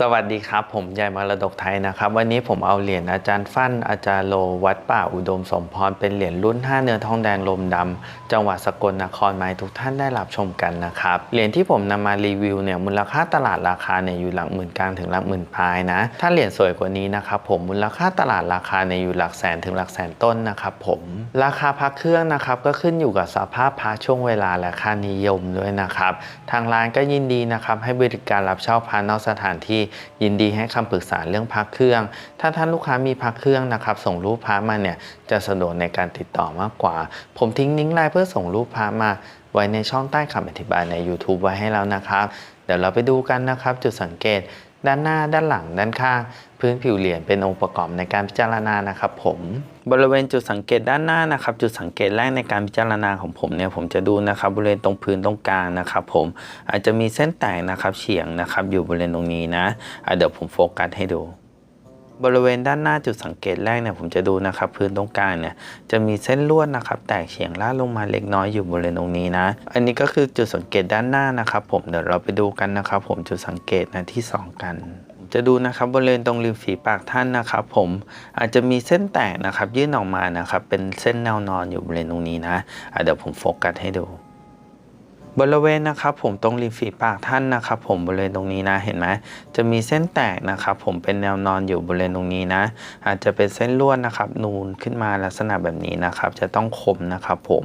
สวัสดีครับ ผมใหญ่มรดกไทยนะครับ วันนี้ผมเอาเหรียญอาจารย์ฟั่นอาจารย์โล วัดป่าอุดมสมพร เป็นเหรียญรุ่น 5 เนื้อทองแดงลมดำจังหวัดสกลนครมาให้ทุกท่านได้รับชมกันนะครับ เหรียญที่ผมนำมารีวิวเนี่ยมูลค่าตลาดราคาเนี่ยอยู่หลักหมื่นกลางถึงหลักหมื่นปลายนะ ถ้าเหรียญสวยกว่านี้นะครับผมมูลค่าตลาดราคาเนี่ยอยู่หลักแสนถึงหลักแสนต้นนะครับผมราคาพักเครื่องนะครับก็ขึ้นอยู่กับสภาพพระช่วงเวลาและค่านิยมด้วยนะครับทางร้านก็ยินดีนะครับให้บริการรับเช่าพระนอกสถานที่ยินดีให้คำปรึกษาเรื่องพักเครื่อง ถ้าท่านลูกค้ามีพักเครื่องนะครับ ส่งรูปพระมาเนี่ยจะสะดวกในการติดต่อมากกว่า ผมทิ้งลิงก์ไลน์เพื่อส่งรูปพระมาไว้ในช่องใต้คำอธิบายใน YouTube ไว้ให้แล้วนะครับ เดี๋ยวเราไปดูกันนะครับ จุดสังเกต ด้านหน้าด้านหลังด้านข้าง พื้นผิวเหรียญเป็นองค์ประกอบในการพิจารณานะครับผมบริเวณจุดสังเกตด้านหน้านะครับจุดสังเกตแรกในการพิจารณาของผมเนี่ยผมจะดูนะครับบริเวณตรงพื้นตรงกลางนะครับผมอาจจะมีเส้นแตกนะครับเฉียงนะครับอยู่บริเวณตรงนี้นะะเดี๋ยวผมโฟกัสให้ดู บริเวณด้านหน้าจุดสังเกตแรกเนี่ยผมจะดูนะครับ พื้นตรงกลางเนี่ยจะมีเส้นลวดนะครับ แตกเฉียงลาดลงมาเล็กน้อยอยู่บริเวณตรงนี้นะ อันนี้ก็คือจุดสังเกตด้านหน้านะครับ ผมเดี๋ยวเราไปดูกันนะครับ ผมจุดสังเกตนะที่สองกันจะดูนะครับบริเวณตรงริมฝีปากท่านนะครับผมอาจจะมีเส้นแตกนะครับยื่นออกมานะครับเป็นเส้นแนวนอนอยู่บริเวณตรงนี้นะะเดี๋ยวผมโฟกัสให้ดู บริเวณนะครับผมตรงริมฝีปากท่านนะครับผมบริเวณตรงนี้นะเห็นไหมจะมีเส้นแตกนะครับผมเป็นแนวนอนอยู่บริเวณตรงนี้นะ อาจจะเป็นเส้นลวดนะครับนูนขึ้นมาลักษณะแบบนี้นะครับ จะต้องคมนะครับผม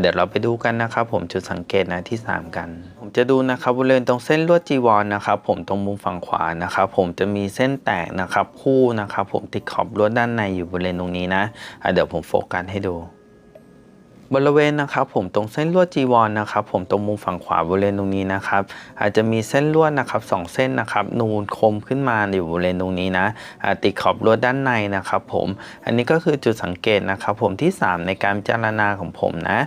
เดี๋ยวเราไปดูกันนะครับผมจุดสังเกตนะที่ 3 กัน ผมจะดูนะครับบริเวณตรงเส้นลวดจีวรนะครับผมตรงมุมฝั่งขวานะครับผมจะมีเส้นแตกนะครับคู่นะครับผมติดขอบลวดด้านในอยู่บริเวณตรงนี้นะเดี๋ยวผมโฟกัสให้ดู บริเวณนะครับผมตรงเส้นลวดจีวรนะครับผมตรงมุมฝั่งขวาบริเวณตรงนี้นะครับ อาจจะมีเส้นลวดนะครับสองเส้นนะครับนูนคมขึ้นมาอยู่บริเวณตรงนี้นะติดขอบลวดด้านในนะครับผมอันนี้ก็คือจุดสังเกตนะครับผมที่ 3 ในการพิจารณาของผมนะ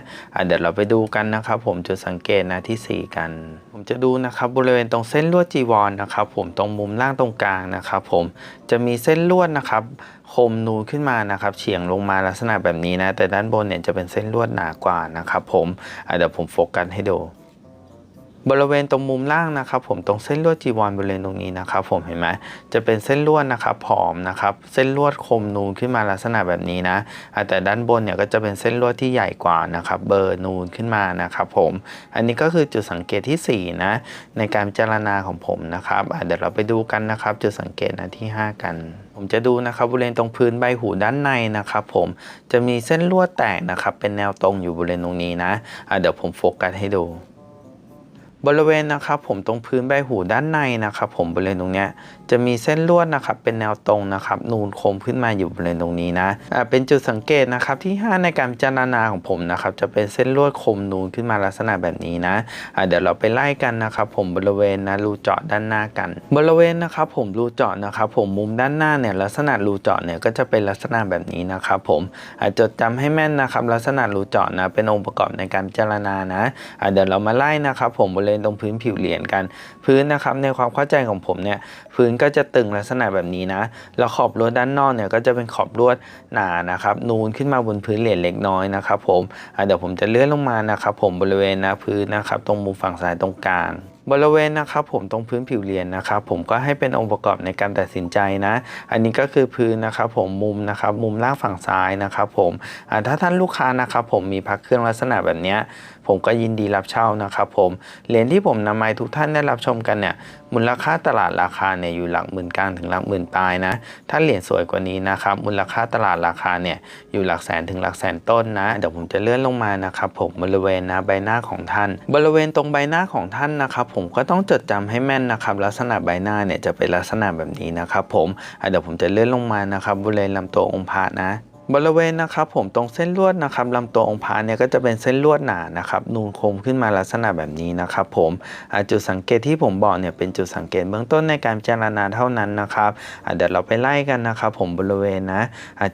เดี๋ยวเราไปดูกันนะครับผมจุดสังเกตนะที่ 4 กันผมจะดูนะครับบริเวณตรงเส้นลวดจีวรนะครับ ผมตรงมุมล่างตรงกลางนะครับ ผมจะมีเส้นลวดนะครับคมนูนขึ้นมานะครับ เฉียงลงมาลักษณะแบบนี้นะ แต่ด้านบนเนี่ยจะเป็นเส้นลวดหนากว่านะครับ ผมเดี๋ยวผมโฟกัสให้ดู บริเวณตรงมุมล่างนะครับผมตรงเส้นลวดจีวรบริเวณตรงนี้นะครับผมเห็นไหมจะเป็นเส้นลวดนะครับผอมนะครับเส้นลวดคมนูนขึ้นมาลักษณะแบบนี้นะแต่ด้านบนเนี่ยก็จะเป็นเส้นลวดที่ใหญ่กว่านะครับเบอร์นูนขึ้นมานะครับผมอันนี้ก็คือจุดสังเกตที่ 4 นะในการพิจารณาของผมนะครับเดี๋ยวเราไปดูกันนะครับ จุดสังเกตนะที่ 5 กัน ผมจะดูนะครับบริเวณตรงพื้นใบหูด้านในนะครับผมจะมีเส้นลวดแตกนะครับเป็นแนวตรงอยู่บริเวณตรงนี้นะเดี๋ยวผมโฟกัสให้ดู บริเวณนะครับผมตรงพื้นใบหูด้านในนะครับผมบริเวณตรงเนี้ยจะมีเส้นลวดนะครับเป็นแนวตรงนะครับนูนโคมขึ้นมาอยู่บริเวณตรงนี้นะอ่าเป็นจุดสังเกตนะครับที่ 5 ในการพิจารณาของผมนะครับจะเป็นเส้นลวดคมนูนขึ้นมาลักษณะแบบนี้นะอ่าเดี๋ยวเราไปไล่กันนะครับผมบริเวณนะรูเจาะด้านหน้ากัน บริเวณนะครับผมรูเจาะนะครับผมมุมด้านหน้าเนี่ยลักษณะรูเจาะเนี่ยก็จะเป็นลักษณะแบบนี้นะครับผมอาจจดจำให้แม่นนะครับลักษณะรูเจาะนะเป็นองค์ประกอบในการพิจารณานะอ่าเดี๋ยวเรามาไล่นะครับผมบริเลยตรงพื้นผิวเหรียญกัน พื้นนะครับในความเข้าใจของผมเนี่ยพื้นก็จะตึงลักษณะแบบนี้นะแล้วขอบลวดด้านนอกเนี่ยก็จะเป็นขอบลวดหนานะครับนูนขึ้นมาบนพื้นเหรียญเล็กน้อยนะครับผมเดี๋ยวผมจะเลื่อนลงมานะครับผมบริเวณนะพื้นนะครับตรงมุมฝั่งซ้ายตรงกลางบริเวณนะครับผมตรงพื้นผิวเหรียญนะครับผมก็ให้เป็นองค์ประกอบในการตัดสินใจนะ อันนี้ก็คือพื้นนะครับผมมุมนะครับมุมล่างฝั่งซ้ายนะครับผมถ้าท่านลูกค้านะครับผมมีพักเครื่องลักษณะแบบนี้ผมก็ยินดีรับเช่านะครับผมเหรียญที่ผมนำมาให้ทุกท่านได้รับชมกันเนี่ยมูลค่าตลาดราคาเนี่ยอยู่หลักหมื่นกลางถึงหลักหมื่นปลายนะถ้าเหรียญสวยกว่านี้นะครับมูลค่าตลาดราคาเนี่ยอยู่หลักแสนถึงหลักแสนต้นนะเดี๋ยวผมจะเลื่อนลงมานะครับผมบริเวณนะใบหน้าของท่าน บริเวณตรงใบหน้าของท่านนะครับผมก็ต้องจดจำให้แม่นนะครับ ลักษณะใบหน้าเนี่ยจะเป็นลักษณะแบบนี้นะครับ ผมเดี๋ยวผมจะเลื่อนลงมานะครับบริเวณลำตัวองค์พระนะ บริเวณนะครับผมตรงเส้นลวดนะครับลำตัวองค์พระเนี่ยก็จะเป็นเส้นลวดหนานะครับนูนคมขึ้นมาลักษณะแบบนี้นะครับผมจุดสังเกตที่ผมบอกเนี่ยเป็นจุดสังเกตเบื้องต้นในการพิจารณาเท่านั้นนะครับเดี๋ยวเราไปไล่กันนะครับผมบริเวณนะ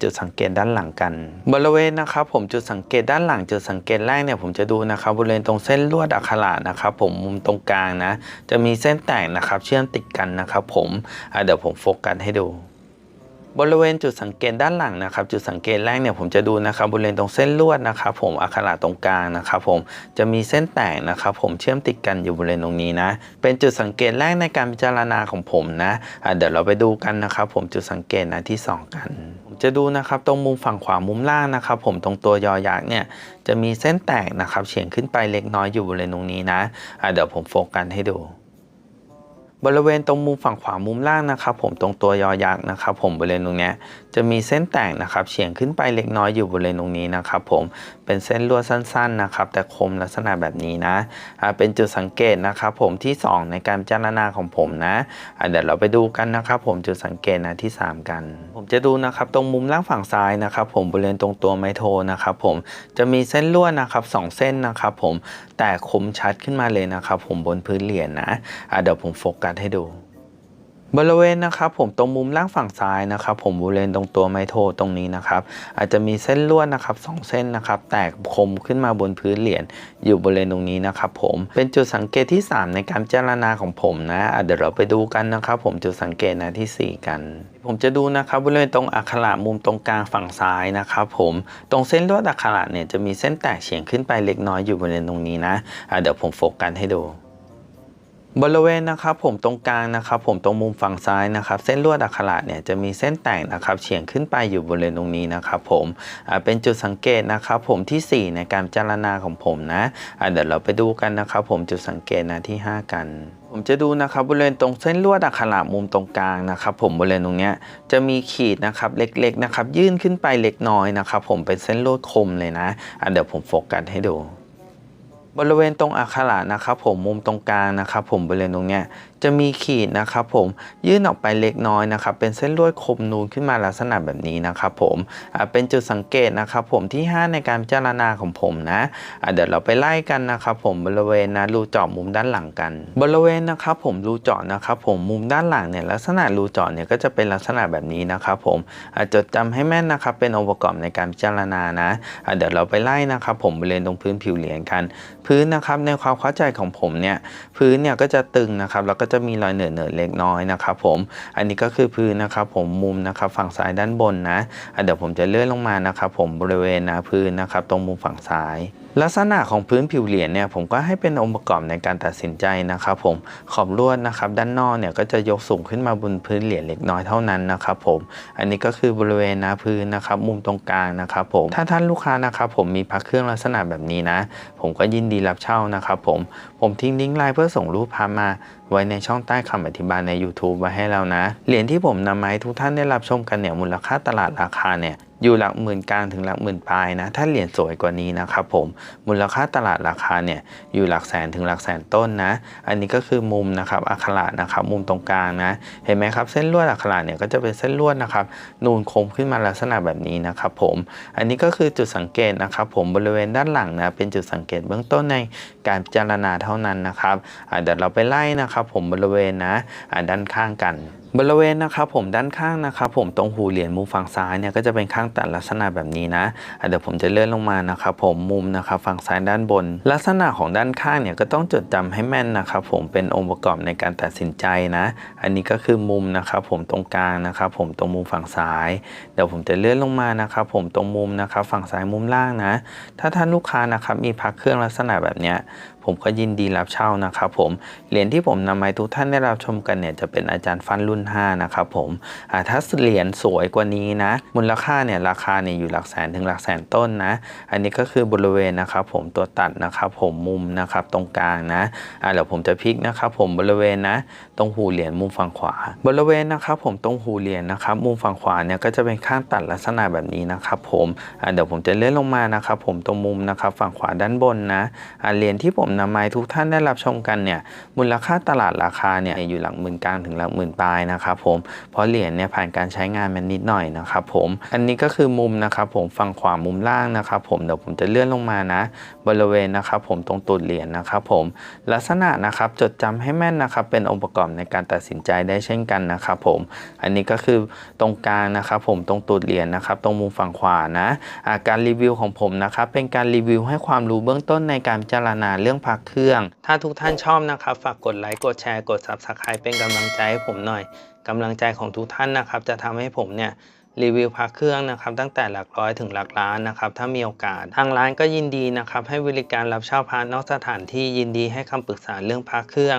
จุดสังเกตด้านหลังกัน บริเวณนะครับผมจุดสังเกตด้านหลังจุดสังเกตแรกเนี่ยผมจะดูนะครับบริเวณตรงเส้นลวดอักขระนะครับผมมุมตรงกลางนะจะมีเส้นแตกนะครับเชื่อมติดกันนะครับผมเดี๋ยวผมโฟกัสให้ดู บริเวณจุดสังเกตด้านหลังนะครับ จุดสังเกตแรกเนี่ยผมจะดูนะครับบริเวณตรงเส้นลวดนะครับ ผมอักขระตรงกลางนะครับ ผมจะมีเส้นแตกนะครับ ผมเชื่อมติดกันอยู่บริเวณตรงนี้นะ เป็นจุดสังเกตแรกในการพิจารณาของผมนะะเดี๋ยวเราไปดูกันนะครับ ผมจุดสังเกตนะที่สองกันผมจะดูนะครับตรงมุมฝั่งขวามุมล่างนะครับ ผมตรงตัวยอยักษ์เนี่ยจะมีเส้นแตกนะครับเฉียงขึ้นไปเล็กน้อยอยู่บริเวณตรงนี้นะะเดี๋ยวผมโฟกัสให้ดู บริเวณตรงมุมฝั่งขวามุมล่างนะครับ ผมตรงตัวยอยักษ์นะครับ ผมบริเวณตรงเนี้ยจะมีเส้นแตกนะครับเฉียงขึ้นไปเล็กน้อยอยู่บริเวณตรงนี้นะครับ ผมเป็นเส้นลวดสั้น ๆนะครับ แต่คมลักษณะแบบนี้นะเป็นจุดสังเกตนะครับ ผมที่ 2 ในการพิจารณาของผมนะเดี๋ยวเราไปดูกันนะครับ ผมจุดสังเกตนะที่ 3 กัน ผมจะดูนะครับตรงมุมล่างฝั่งซ้ายนะครับ ผมบริเวณตรงตัวไมโทนะครับ ผมจะมีเส้นลวดนะครับสองเส้นนะครับ ผมแต่คมชัดขึ้นมาเลยนะครับ ผมบนพื้นเหรียญนะเดี๋ยวผมโฟกัสให้ดู บริเวณนะครับผมตรงมุมล่างฝั่งซ้ายนะครับ ผมบริเวณตรงตัวไมโทตรงนี้นะครับ อาจจะมีเส้นลวดนะครับสองเส้นนะครับ แตกคมขึ้นมาบนพื้นเหรียญอยู่บริเวณตรงนี้นะครับ ผมเป็นจุดสังเกตที่ 3 ในการพิจารณาของผมนะะเดี๋ยวเราไปดูกันนะครับ ผมจุดสังเกตนะที่ 4 กันผมจะดูนะครับบริเวณตรงอักขระมุมตรงกลางฝั่งซ้ายนะครับผมตรงเส้นลวดอักขระเนี่ยจะมีเส้นแตกเฉียงขึ้นไปเล็กน้อยอยู่บริเวณตรงนี้นะะเดี๋ยวผมโฟกัสให้ดู บริเวณนะครับผมตรงกลางนะครับผมตรงมุมฝั่งซ้ายนะครับเส้นลวดอักขระเนี่ยจะมีเส้นแตกนะครับเฉียงขึ้นไปอยู่บริเวณตรงนี้นะครับผมเป็นจุดสังเกตนะครับผมทีสี่4 ในการพิจารณาของผมนะอ่าเดี๋ยวเราไปดูกันนะครับผมจุดสังเกตนะที่ 5 กันผมจะดูนะครับบริเวณตรงเส้นลวดอักขระมุมตรงกลางนะครับผมบริเวณตรงเนี้ยจะมีขีดนะครับเล็กๆนะครับยื่นขึ้นไปเล็กน้อยนะครับผมเป็นเส้นลวดคมเลยนะอ่าเดี๋ยวผมโฟกัสให้ดู บริเวณตรงอักขระนะครับผมมุมตรงกลางนะครับผมบริเวณตรงเนี้ยจะมีขีดนะครับผมยื่นออกไปเล็กน้อยนะครับเป็นเส้นลวดคมนูนขึ้นมาลักษณะแบบนี้นะครับผมเป็นจุดสังเกตนะครับผมที่ 5 ในการพิจารณาของผมนะเดี๋ยวเราไปไล่กันนะครับผมบริเวณนะรูเจาะมุมด้านหลังกัน บริเวณนะครับผมรูเจาะนะครับผมมุมด้านหลังเนี่ยลักษณะรูเจาะเนี่ยก็จะเป็นลักษณะแบบนี้นะครับผมจดจำให้แม่นนะครับเป็นองค์ประกอบในการพิจารณานะเดี๋ยวเราไปไล่นะครับผมบริเวณตรงพื้นผิวเหรียญกัน พื้นนะครับในความเข้าใจของผมเนี่ยพื้นเนี่ยก็จะตึงนะครับแล้วก็จะมีรอยเหนือเหนือเล็กน้อยนะครับผม อันนี้ก็คือพื้นนะครับผมมุมนะครับฝั่งซ้ายด้านบนนะเดี๋ยวผมจะเลื่อนลงมานะครับผมบริเวณนะพื้นนะครับตรงมุมฝั่งซ้าย ลักษณะของพื้นผิวเหรียญเนี่ยผมก็ให้เป็นองค์ประกอบในการตัดสินใจนะครับผมขอบลวดนะครับด้านนอกเนี่ยก็จะยกสูงขึ้นมาบนพื้นเหรียญเล็กน้อยเท่านั้นนะครับผมอันนี้ก็คือบริเวณหนะพื้นนะครับมุมตรงกลางนะครับผมถ้าท่านลูกค้านะครับผมมีพักเครื่องลักษณะแบบนี้นะ ผมก็ยินดีรับเช่านะครับผมผมทิ้งลิงก์ไลน์เพื่อส่งรูปพามาไว้ในช่องใต้คำอธิบายใน YouTube ไว้ให้แล้วนะ เหรียญที่ผมนำมาให้ทุกท่านได้รับชมกันเนี่ยมูลค่าตลาดราคาเนี่ย อยู่หลักหมื่นกลางถึงหลักหมื่นปลายนะ ถ้าเหรียญสวยกว่านี้นะครับผมมูลค่าตลาดราคาเนี่ยอยู่หลักแสนถึงหลักแสนต้นนะ อันนี้ก็คือมุมนะครับอักขระนะครับมุมตรงกลางนะ เห็นไหมครับเส้นลวดอักขระเนี่ยก็จะเป็นเส้นลวดนะครับนูนคมขึ้นมาลักษณะแบบนี้นะครับผมอันนี้ก็คือจุดสังเกตนะครับผมบริเวณด้านหลังนะเป็นจุดสังเกตเบื้องต้นในการพิจารณาเท่านั้นนะครับอ่เดี๋ยวเราไปไล่นะครับผมบริเวณนะด้านข้างกัน บริเวณนะครับผมด้านข้างนะครับผมตรงหูเหรียญมุมฝั่งซ้ายเนี่ยก็จะเป็นข้างตัดลักษณะแบบนี้นะเดี๋ยวผมจะเลื่อนลงมานะครับผมมุมนะครับฝั่งซ้ายด้านบน ลักษณะของด้านข้างเนี่ยก็ต้องจดจำให้แม่นนะครับผมเป็นองค์ประกอบในการตัดสินใจนะ อันนี้ก็คือมุมนะครับผมตรงกลางนะครับผมตรงมุมฝั่งซ้าย เดี๋ยวผมจะเลื่อนลงมานะครับผมตรงมุมนะครับฝั่งซ้ายมุมล่างนะ ถ้าท่านลูกค้านะครับมีพักเครื่องลักษณะแบบเนี้ย ผมก็ยินดีรับเช่านะครับผมเหรียญที่ผมนำมาให้ทุกท่านได้รับชมกันเนี่ยจะเป็นอาจารย์ฟันรุ่น 5 นะครับผมอ่าถ้าเหรียญสวยกว่านี้นะ มูลค่าเนี่ยราคาเนี่ยอยู่หลักแสนถึงหลักแสนต้นนะ อันนี้ก็คือบริเวณนะครับผมตัวตัดนะครับผมมุมนะครับตรงกลางนะอ่าเดี๋ยวผมจะพลิกนะครับผมบริเวณนะตรงหูเหรียญมุมฝั่งขวา บริเวณนะครับผมตรงหูเหรียญนะครับมุมฝั่งขวาเนี่ยก็จะเป็นข้างตัดลักษณะแบบนี้นะครับผมอ่าเดี๋ยวผมจะเลื่อนลงมานะครับผมตรงมุมนะครับฝั่งขวาด้านบนนะอ่าเหรียญที่ผมนำมาให้ทุกท่านได้รับชมกันเนี่ยมูลค่าตลาดราคาเนี่ยอยู่หลักหมื่นกลางถึงหลักหมื่นปลายนะครับผมเพราะเหรียญเนี่ยผ่านการใช้งานมันนิดหน่อยนะครับผมอันนี้ก็คือมุมนะครับผมฝั่งขวามุมล่างนะครับผมเดี๋ยวผมจะเลื่อนลงมานะ บริเวณนะครับผมตรงตูดเหรียญนะครับผมลักษณะนะครับจดจำให้แม่นนะครับเป็นองค์ประกอบในการตัดสินใจได้เช่นกันนะครับผมอันนี้ก็คือตรงกลางนะครับผมตรงตูดเหรียญนะครับตรงมุมฝั่งขวานะาการรีวิวของผมนะครับเป็นการรีวิวให้ความรู้เบื้องต้นในการพิจารณาเรื่องพักเครื่อง ถ้าทุกท่านชอบนะครับ ฝากกดไลค์ กดแชร์ กด Subscribe เป็นกำลังใจให้ผมหน่อยกำลังใจของทุกท่านนะครับ จะทำให้ผมเนี่ยรีวิวพักเครื่องนะครับตั้งแต่หลักร้อยถึงหลักล้านนะครับถ้ามีโอกาส ทางร้านก็ยินดีนะครับให้บริการรับเช่าพระนอกสถานที่ยินดีให้คำปรึกษาเรื่องพักเครื่อง